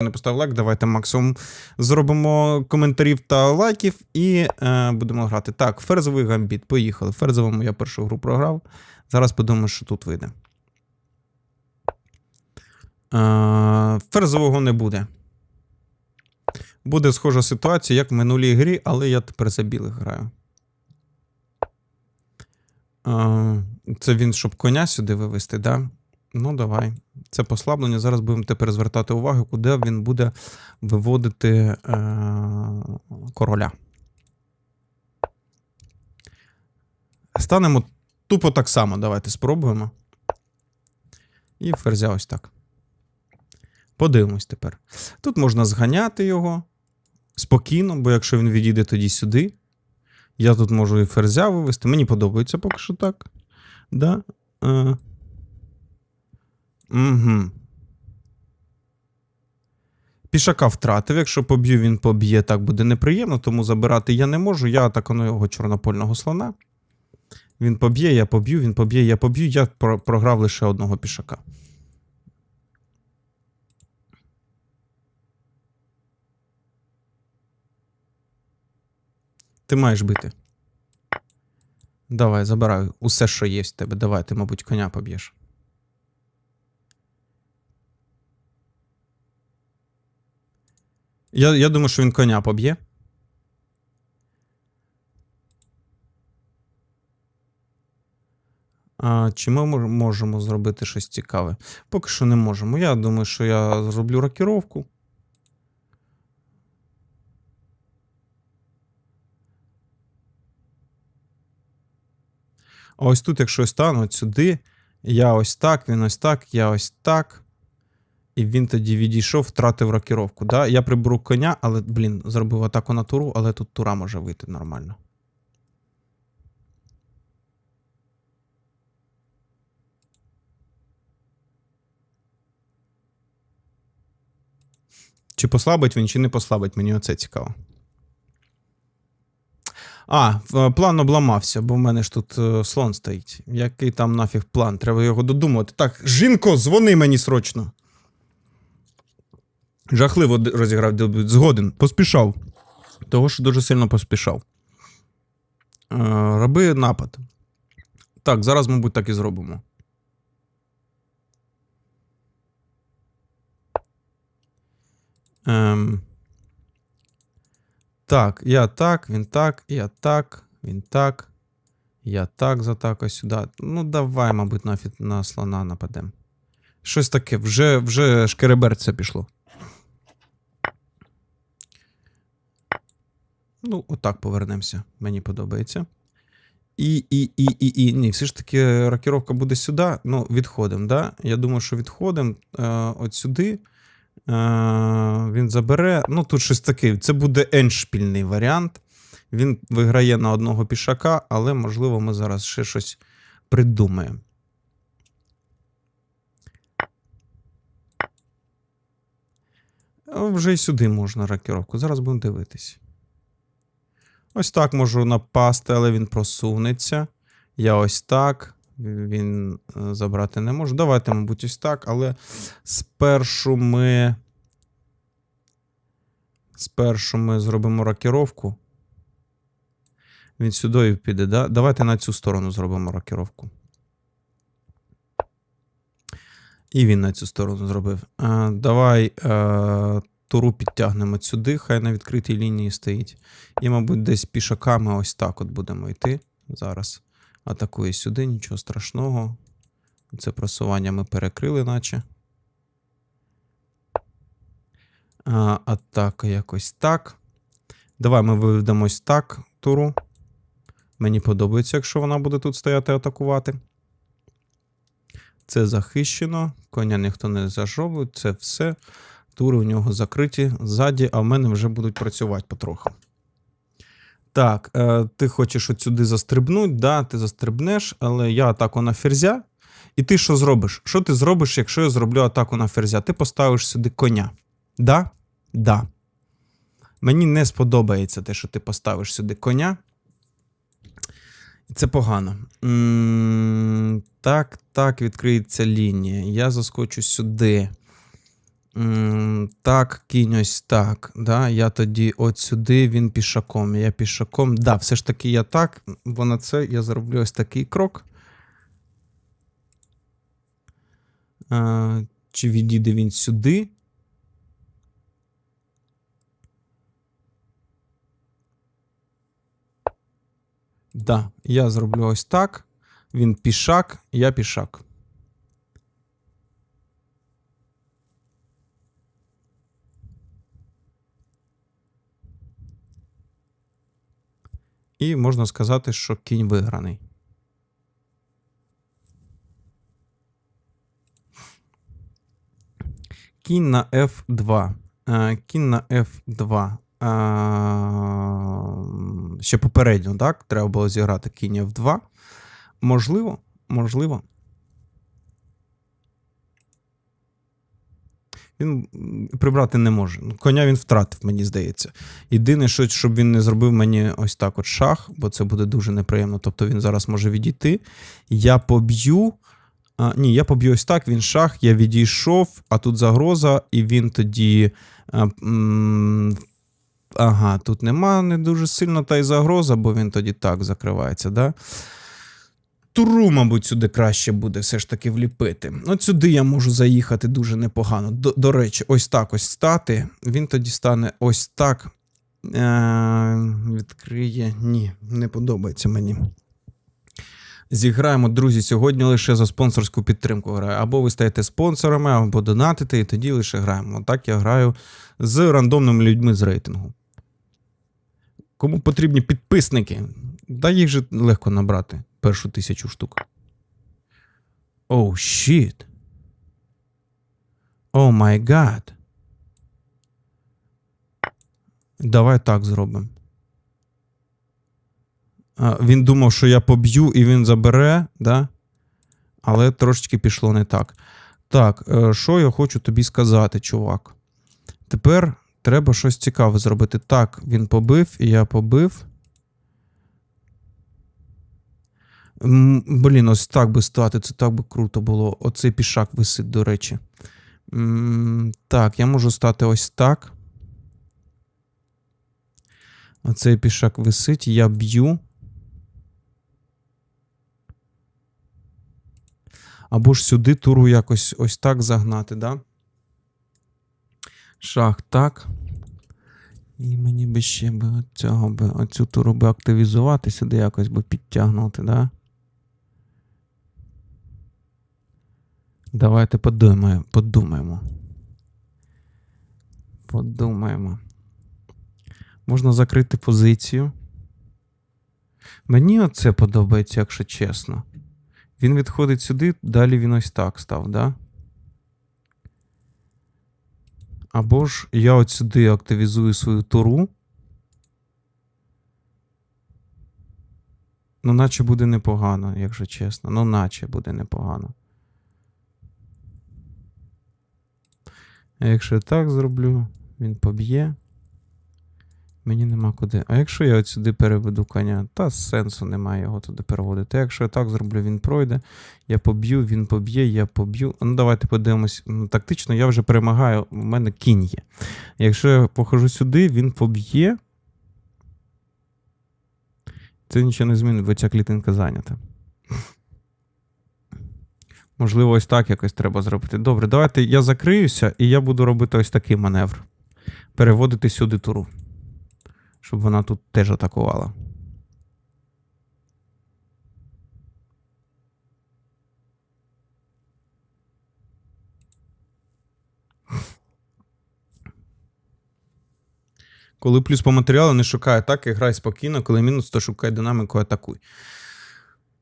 не поставив лайк, давайте максимум зробимо коментарів та лайків і е, будемо грати. Так, ферзовий гамбіт. Поїхали. Ферзовому я першу гру програв. Зараз подумаю, що тут вийде. Е, ферзового не буде. Буде схожа ситуація, як в минулій грі, але я тепер за білих граю. Е, це він, щоб коня сюди вивести, да? Ну, давай. Це послаблення. Зараз будемо тепер звертати увагу, куди він буде виводити е- короля. Станемо тупо так само. Давайте спробуємо. І ферзя ось так. Подивимось тепер. Тут можна зганяти його спокійно, бо якщо він відійде тоді сюди, я тут можу і ферзя вивести. Мені подобається поки що так. Да? Е- Угу. Пішака втратив. Якщо поб'ю, він поб'є, так буде неприємно, тому забирати я не можу. Я атакую його чорнопольного слона. Він поб'є, я поб'ю, він поб'є, я поб'ю. Я програв лише одного пішака. Ти маєш бити. Давай, забирай усе, що є в тебе. Давай, ти, мабуть, коня поб'єш. Я, я думаю, що він коня поб'є. А, чи ми можемо зробити щось цікаве? Поки що не можемо. Я думаю, що я зроблю рокіровку. Ось тут, якщо стану сюди, я ось так, він ось так, я ось так. І він тоді відійшов, втратив рокіровку. Да? Я приберу коня, але, блін, зробив атаку на туру, але тут тура може вийти нормально. Чи послабить він, чи не послабить, мені оце цікаво. А, план обламався, бо в мене ж тут е, слон стоїть. Який там нафіг план? Треба його додумати. Так, жінко, дзвони мені срочно. Жахливо розіграв дебют. Згоден, поспішав. Того, що дуже сильно поспішав. Е, роби напад. Так, зараз, мабуть, так і зробимо. Ем. Так, я так, він так, я так, він так. Я так за так ось сюди. Ну, давай, мабуть, нафіг на слона нападемо. Щось таке, вже, вже шкереберця пішло. Ну, отак повернемося. Мені подобається. І, і, і, і, і. Ні, все ж таки рокіровка буде сюди. Ну, відходимо, да? Я думаю, що відходимо е, от сюди. Е, він забере. Ну, тут щось таке. Це буде еншпільний варіант. Він виграє на одного пішака, але, можливо, ми зараз ще щось придумаємо. Вже й сюди можна рокіровку. Зараз будемо дивитись. Ось так можу напасти, але він просунеться. Я ось так. Він е, забрати не можу. Давайте, мабуть, ось так, але спершу ми. Спершу ми зробимо рокіровку. Він сюди піде, да? Давайте на цю сторону зробимо рокіровку. І він на цю сторону зробив. Е, давай е, туру підтягнемо сюди, хай на відкритій лінії стоїть. І, мабуть, десь пішаками ось так от будемо йти. Зараз атакує сюди, нічого страшного. Це просування ми перекрили, наче. Атака якось так. Давай ми виведемо ось так туру. Мені подобається, якщо вона буде тут стояти атакувати. Це захищено, коня ніхто не зажовує, це все. Тури у нього закриті ззаді, а в мене вже будуть працювати потроху. Так, е, ти хочеш от сюди застрибнути, да, ти застрибнеш, але я атаку на ферзя. І ти що зробиш? Що ти зробиш, якщо я зроблю атаку на ферзя? Ти поставиш сюди коня. Да? Да. Мені не сподобається те, що ти поставиш сюди коня. Це погано. М, Так, так, відкриється лінія. Я заскочу сюди. Так, кінь ось так. Да? Я тоді от сюди, він пішаком. Я пішаком. Да, все ж таки я так, бо на це я зроблю ось такий крок. А, чи відійде він сюди? Да, я зроблю ось так. Він пішак, я пішак. І можна сказати, що кінь виграний. Кінь на F2. Е, Кінь на F2. Е, Ще попередньо, так? Треба було зіграти кінь F2. Можливо, можливо. Він прибрати не може. Ну, Коня він втратив, мені здається. Єдине, що щоб він не зробив мені ось так от шах, бо це буде дуже неприємно. Тобто він зараз може відійти. Я поб'ю. А, ні, я поб'ю ось так, він шах, я відійшов, а тут загроза, і він тоді. А, м, ага, тут нема не дуже сильно та й загроза, бо він тоді так закривається, да? Туру, мабуть, сюди краще буде все ж таки вліпити. От сюди я можу заїхати дуже непогано. До, до речі, ось так ось стати. Він тоді стане ось так. Е, відкриє. Ні, не подобається мені. Зіграємо, друзі, сьогодні лише за спонсорську підтримку граю. Або ви стаєте спонсорами, або донатите, і тоді лише граємо. Отак я граю з рандомними людьми з рейтингу. Кому потрібні підписники? Да їх же легко набрати першу тисячу штук. Оу, щіт. О май гад. Давай так зробимо. Він думав, що я поб'ю і він забере, да? але трошечки пішло не так. Так, е, що я хочу тобі сказати, чувак? Тепер треба щось цікаве зробити. Так, він побив, і я побив. М, Блін, ось так би стати, це так би круто було. Оцей пішак висить, до речі. Так, я можу стати ось так. Оцей пішак висить, я б'ю. Або ж сюди туру якось ось так загнати, да? Шах так. І мені би ще би цього би, оцю туру би активізувати, сюди якось би підтягнути, да? Давайте подумаємо. Подумаємо. Подумаємо. Можна закрити позицію. Мені оце подобається, якщо чесно. Він відходить сюди, далі він ось так став, да? Або ж я от сюди активізую свою туру. Ну, наче буде непогано, якщо чесно. Ну, наче буде непогано. А якщо я так зроблю, він поб'є. Мені нема куди. А якщо я от сюди переведу коня, та сенсу немає його туди переводити. А якщо я так зроблю, він пройде. Я поб'ю, він поб'є, я поб'ю. Ну, давайте подивимось. Тактично я вже перемагаю, у мене кінь є. Якщо я похожу сюди, він поб'є. Це нічого не змінить, бо ця клітинка зайнята. Можливо, ось так якось треба зробити. Добре, давайте я закриюся, і я буду робити ось такий маневр. Переводити сюди туру. Щоб вона тут теж атакувала. Коли плюс по матеріалу не шукає атаки, грай спокійно, коли мінус, то шукай динаміку, атакуй.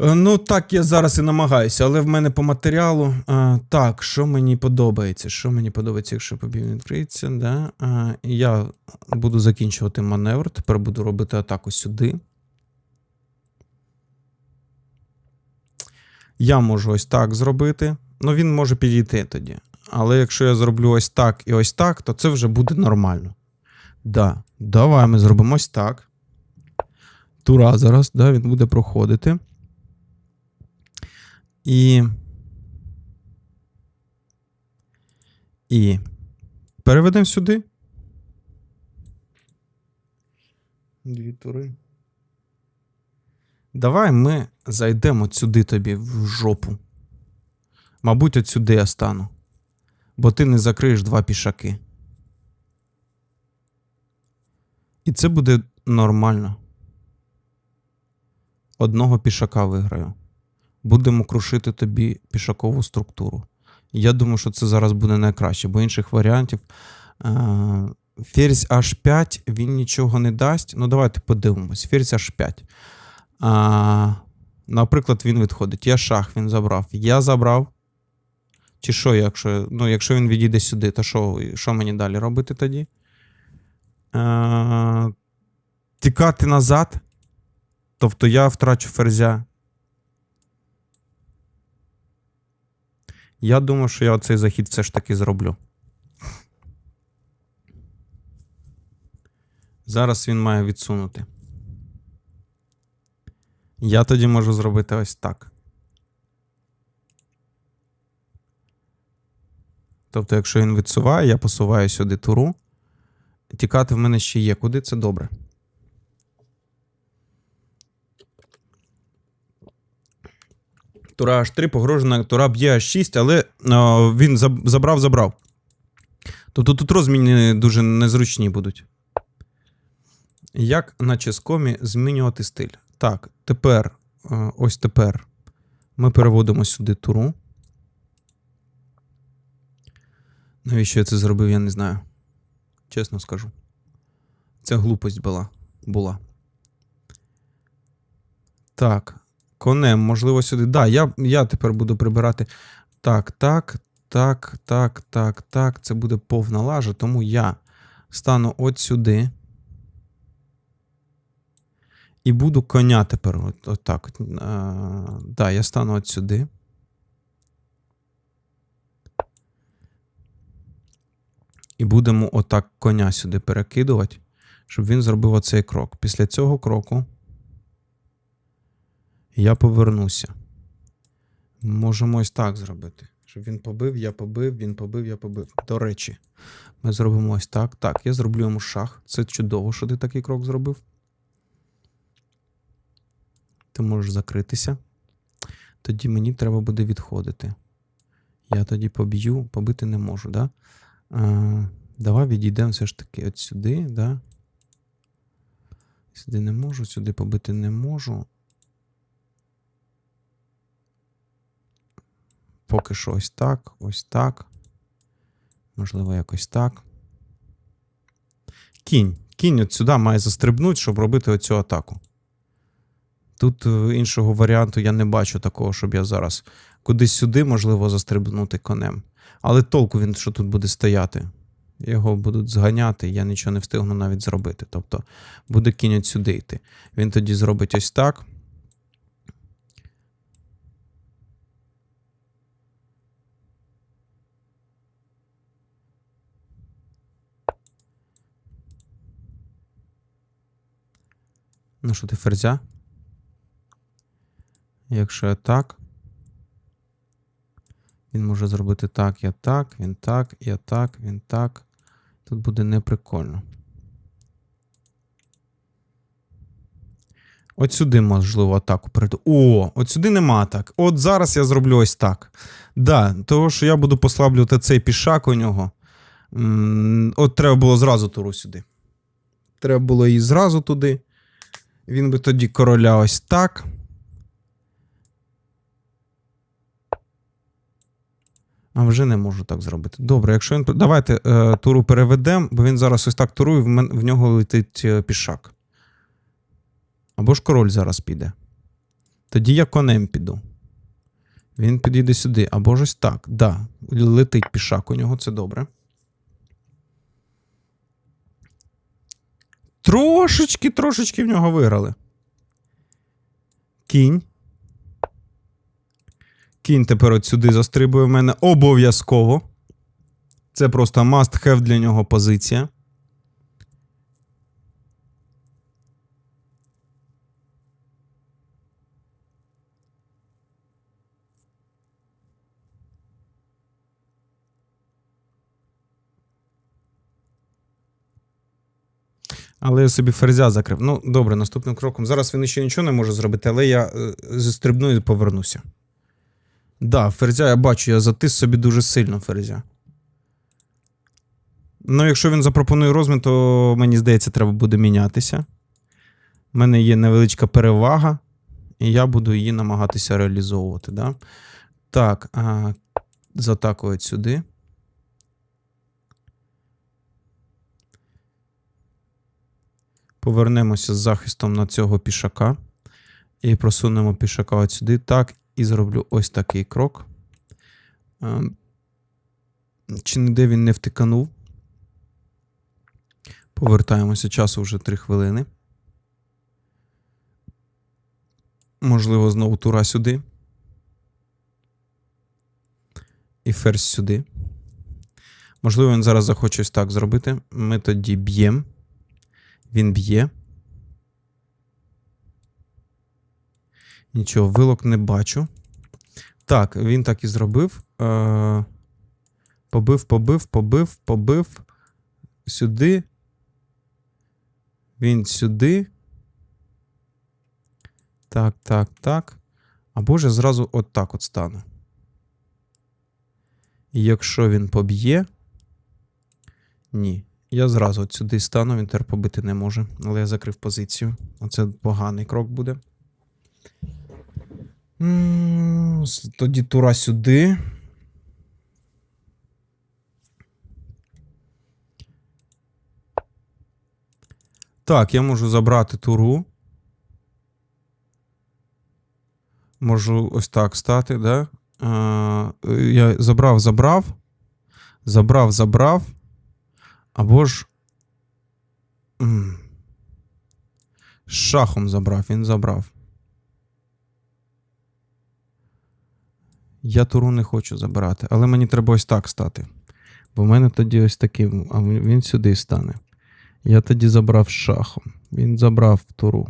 Е, Ну, так я зараз і намагаюся, але в мене по матеріалу. А, так, що мені подобається? Що мені подобається, якщо побів відкриється? Да? А, я буду закінчувати маневр. Тепер буду робити атаку сюди. Я можу ось так зробити. Ну, він може підійти тоді. Але якщо я зроблю ось так і ось так, то це вже буде нормально. Да. Давай ми зробимо ось так. Тура зараз, да, він буде проходити. І. І. Переведемо сюди. Дві тури. Давай ми зайдемо сюди тобі в жопу. Мабуть, от сюди я стану. Бо ти не закриєш два пішаки. І це буде нормально. Одного пішака виграю. Будемо крушити тобі пішакову структуру. Я думаю, що це зараз буде найкраще, бо інших варіантів. е, Ферзь H5 він нічого не дасть. Ну, давайте подивимось. Ферзь H5. А, наприклад, він відходить. Я шах він забрав. Я забрав. Чи що, якщо ну, якщо він відійде сюди, то що, що мені далі робити тоді? А, тікати назад. Тобто я втрачу ферзя. Я думаю, що я цей захід все ж таки зроблю. Зараз він має відсунути. Я тоді можу зробити ось так. Тобто, якщо він відсуває, я посуваю сюди туру. Тікати в мене ще є. Куди це добре? Тура H3 погрожена, тура б'є H6, але о, він забрав, забрав. Тобто тут розміни дуже незручні будуть. Як на ческомі змінювати стиль? Так, тепер, ось тепер ми переводимо сюди туру. Навіщо я це зробив, я не знаю. Чесно скажу. Це глупость була. була. Так. Конем, можливо, сюди. Да, я, я тепер буду прибирати. Так, так, так, так, так, так. Це буде повна лажа, тому я стану от сюди. І буду коня тепер. От, от так. А, да, я стану от сюди. І будемо отак коня сюди перекидувати, щоб він зробив оцей крок. Після цього кроку я повернуся. Можемо ось так зробити. Щоб він побив, я побив, він побив, я побив. До речі, ми зробимо ось так. Так, я зроблю йому шах. Це чудово, що ти такий крок зробив. Ти можеш закритися. Тоді мені треба буде відходити. Я тоді поб'ю, побити не можу, да? Давай відійдемо все ж таки от сюди, да? Сюди не можу, сюди побити не можу. Поки що ось так, ось так. Можливо, якось так. Кінь. Кінь от сюди має застрибнути, щоб робити оцю атаку. Тут е, іншого варіанту я не бачу такого, щоб я зараз кудись сюди, можливо, застрибнути конем. Але толку він, що тут буде стояти. Його будуть зганяти, я нічого не встигну навіть зробити. Тобто буде кінь от сюди йти. Він тоді зробить ось так. Ну, що ти ферзя? Якщо я так. Він може зробити так, я так, він так, я так, він так. Тут буде неприкольно. От сюди, можливо, атаку перейду. О, от сюди нема так. От зараз я зроблю ось так. Да, того, що я буду послаблювати цей пішак у нього. От треба було зразу туру сюди. Треба було її зразу туди. Він би тоді короля ось так. А вже не можу так зробити. Добре, якщо він. Давайте е, туру переведемо, бо він зараз ось так турує, в, мен... в нього летить е, пішак. Або ж король зараз піде. Тоді я конем піду. Він підійде сюди. Або ж ось так. Да, летить пішак у нього, це добре. Трошечки, трошечки в нього виграли. Кінь. Кінь тепер от сюди застрибує в мене обов'язково. Це просто must have для нього позиція. Але я собі ферзя закрив. Ну, добре, наступним кроком. Зараз він ще нічого не може зробити, але я е, зістрибну і повернуся. Да, ферзя я бачу, я затис собі дуже сильно ферзя. Ну, якщо він запропонує розмін, то мені здається, треба буде мінятися. У мене є невеличка перевага, і я буду її намагатися реалізовувати. Да? Так, а, з атакою сюди. Повернемося з захистом на цього пішака. І просунемо пішака от сюди. Так, і зроблю ось такий крок. Чи ніде він не втиканув? Повертаємося часу вже 3 хвилини. Можливо, знову тура сюди. І ферзь сюди. Можливо, він зараз захоче ось так зробити. Ми тоді б'ємо. Він б'є. Нічого, вилок не бачу. Так, він так і зробив. Е, Побив, побив, побив, побив. Сюди. Він сюди. Так, так, так. Або ж зразу от так от стану. І якщо він поб'є. Ні. Я зразу сюди стану, він тепер побити не може. Але я закрив позицію. Оце поганий крок буде. Тоді тура сюди. Так, я можу забрати туру. Можу ось так стати, да? А, я забрав, забрав. Забрав, забрав. Або ж. Шахом забрав, він забрав. Я туру не хочу забирати, але мені треба ось так стати. Бо в мене тоді ось такий, а він сюди стане. Я тоді забрав шахом. Він забрав туру.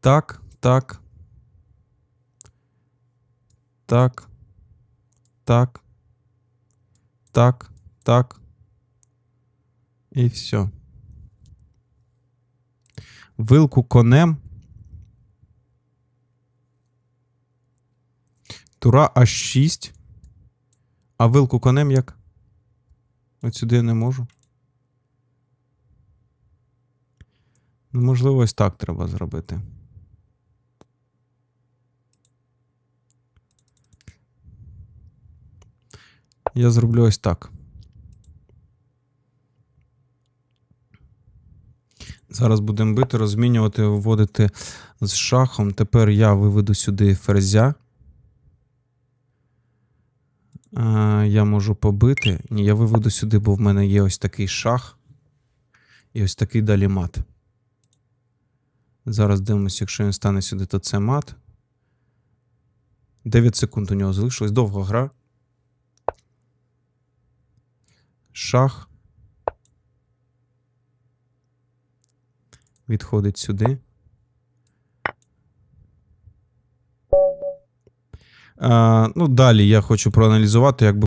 Так, так. Так. Так. Так, так. І все. Вилку конем. Тура аж 6. А вилку конем як? От сюди я не можу. Ну, можливо, ось так треба зробити. Я зроблю ось так. Зараз будемо бити, розмінювати, виводити з шахом. Тепер я виведу сюди ферзя. А, я можу побити. Ні, я виведу сюди, бо в мене є ось такий шах. І ось такий далі мат. Зараз дивимося, якщо він стане сюди, то це мат. 9 секунд у нього залишилось. Довга гра. Шах. Відходить сюди. А, ну, далі я хочу проаналізувати, як би